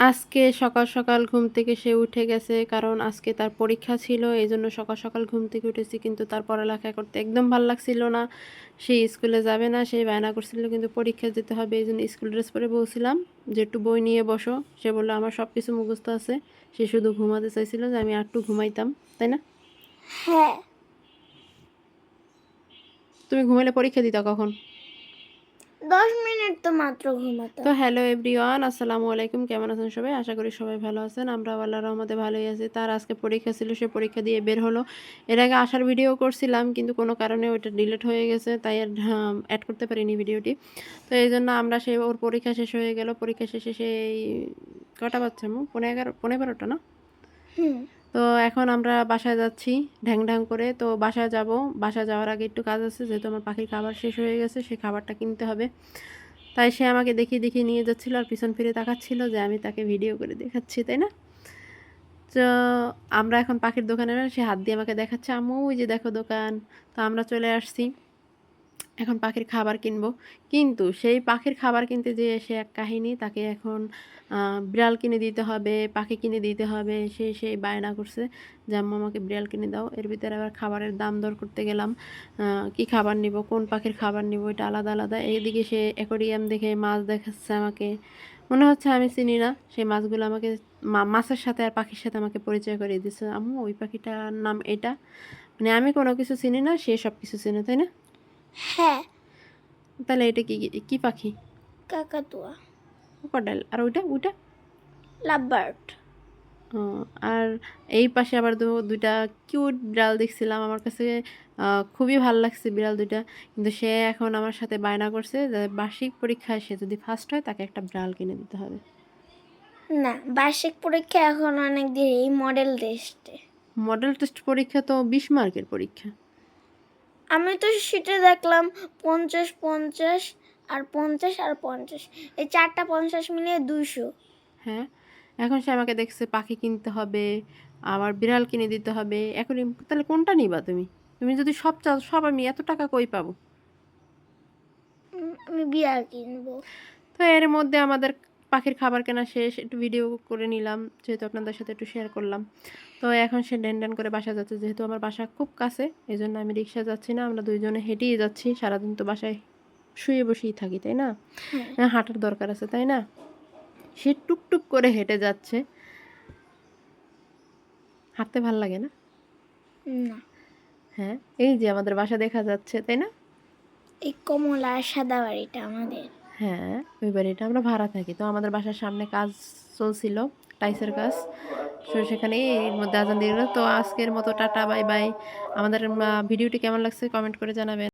আজকে সকাল সকাল ঘুম থেকে সে উঠে গেছে কারণ আজকে তার পরীক্ষা ছিল এই জন্য সকাল সকাল ঘুম থেকে উঠেছি কিন্তু তার পড়ালেখা করতে একদম ভালো লাগছিল না। সে স্কুলে যাবে না সেই বায়না করছিল কিন্তু পরীক্ষা যেতে হবে এই জন্য স্কুল ড্রেস পরে বলছিলাম যে একটু বই নিয়ে বসো। সে বলল আমার সব কিছু মুখস্থ আছে। সে শুধু ঘুমাতে চাইছিল যে আমি আর একটু ঘুমাইতাম। তাই না? হ্যাঁ। তুমি ঘুমাইলে পরীক্ষা দিতা কখন? দশ মিনিট তো মাত্র ঘুমাতো। তো হ্যালো এভরিওয়ান আসসালামু আলাইকুম। কেমন আছেন সবাই? আশা করি সবাই ভালো আছেন। আমরা আল্লাহ রহমতে ভালোই আছি। তার আজকে পরীক্ষা ছিল সে পরীক্ষা দিয়ে বের হলো। এর আগে আসার ভিডিও করছিলাম কিন্তু কোনো কারণে ওইটা ডিলিট হয়ে গেছে তাই আর অ্যাড করতে পারিনি ভিডিওটি তো এই জন্য আমরা সেই ওর পরীক্ষা শেষ হয়ে গেল। পরীক্ষা শেষে সেই কটা বাচ্চা পনেরো এগারো পনেরো বারোটা না? হুম। তো এখন আমরা বাসায় যাচ্ছি ঢ্যাং ঢ্যাং করে। তো বাসায় যাব। বাসায় যাওয়ার আগে একটু কাজ আছে, যেহেতু আমার পাখির খাবার শেষ হয়ে গেছে সেই খাবারটা কিনতে হবে। তাই সে আমাকে দেখিয়ে দেখিয়ে নিয়ে যাচ্ছিল আর পিছন ফিরে তাকাচ্ছিল যে আমি তাকে ভিডিও করে দেখাচ্ছি, তাই না? তো আমরা এখন পাখির দোকানে সে হাত দিয়ে আমাকে দেখাচ্ছে, আম্মু, ওই যে দেখো দোকান। তো আমরা চলে আসছি। এখন পাখির খাবার কিনবো। কিন্তু সেই পাখির খাবার কিনতে যে সে এক কাহিনী, তাকে এখন বিড়াল কিনে দিতে হবে, পাখি কিনে দিতে হবে, সে সেই বায়না করছে যে আমাকে বিড়াল কিনে দাও। এর ভিতরে আবার খাবারের দাম দর করতে গেলাম। কি খাবার নিব, কোন পাখির খাবার নিব, এটা আলাদা আলাদা। এইদিকে সে অ্যাকোরিয়াম দেখে মাছ দেখাচ্ছে আমাকে। মনে হচ্ছে আমি চিনি না। সেই মাছগুলো আমাকে মাছের সাথে আর পাখির সাথে আমাকে পরিচয় করিয়ে দিচ্ছে আম্মু, ওই পাখিটার নাম এটা? মানে আমি কোনো কিছু চিনি না, সে সব কিছু চিনে, তাই না? হ্যাঁ। তাহলে এটা কি কি পাখি? কাকাতুয়া। ক্রোকোডাইল আর ওইটা ওইটা? লাভবার্ড। আর এই পাশে আবার দুইটা কিউট বিড়াল দেখছিলাম। আমার কাছে খুবই ভালো লাগছে বিড়াল দুইটা। কিন্তু সে এখন আমার সাথে বায়না করছে যে বার্ষিক পরীক্ষায় সে যদি ফার্স্ট হয় তাকে একটা বিড়াল কিনে দিতে হবে। না বার্ষিক পরীক্ষা এখন অনেক দেরি। এই মডেল টেস্টে মডেল টেস্ট পরীক্ষা তো বিশ মার্কের পরীক্ষা। আমি তো সেটা দেখলাম পঞ্চাশ পঞ্চাশ আর পঞ্চাশ আর পঞ্চাশ। এই চারটা পঞ্চাশ মিলিয়ে দুইশো। হ্যাঁ এখন সে আমাকে দেখছে পাখি কিনতে হবে আবার বিড়াল কিনে দিতে হবে। এখন তাহলে কোনটা নিবা তুমি? তুমি যদি সব চাও সব আমি এত টাকা কই পাবো? আমি বিড়াল কিনবো। তো এর মধ্যে আমাদের পাখির খাবার কেনা শেষ একটু ভিডিও করে নিলাম যেহেতু আপনাদের সাথে একটু শেয়ার করলাম। তো এখন সে ড্যান ড্যান করে বাসা যাচ্ছে যেহেতু আমার বাসা খুব কাছে এই জন্য আমি রিক্সা যাচ্ছি না আমরা দুইজনে হেঁটেই যাচ্ছি সারাদিন তো বাসায় শুয়ে বসেই থাকি তাই না? হ্যাঁ হাঁটার দরকার আছে তাই না? সে টুকটুক করে হেঁটে যাচ্ছে। হাঁটতে ভালো লাগে না? না। হ্যাঁ এই যে আমাদের বাসা দেখা যাচ্ছে তাই না? এই কমলা সাদা বাড়িটা আমাদের। হ্যাঁ ওই বাড়িটা আমরা ভাড়া থাকি। তো আমাদের বাসার সামনে কাজ চলছিল, টাইসের কাজ। তো সেখানে এর মধ্যে আজান দিয়ে। তো আজকের মতো টাটা, বাই বাই। আমাদের ভিডিওটি কেমন লাগছে কমেন্ট করে জানাবেন।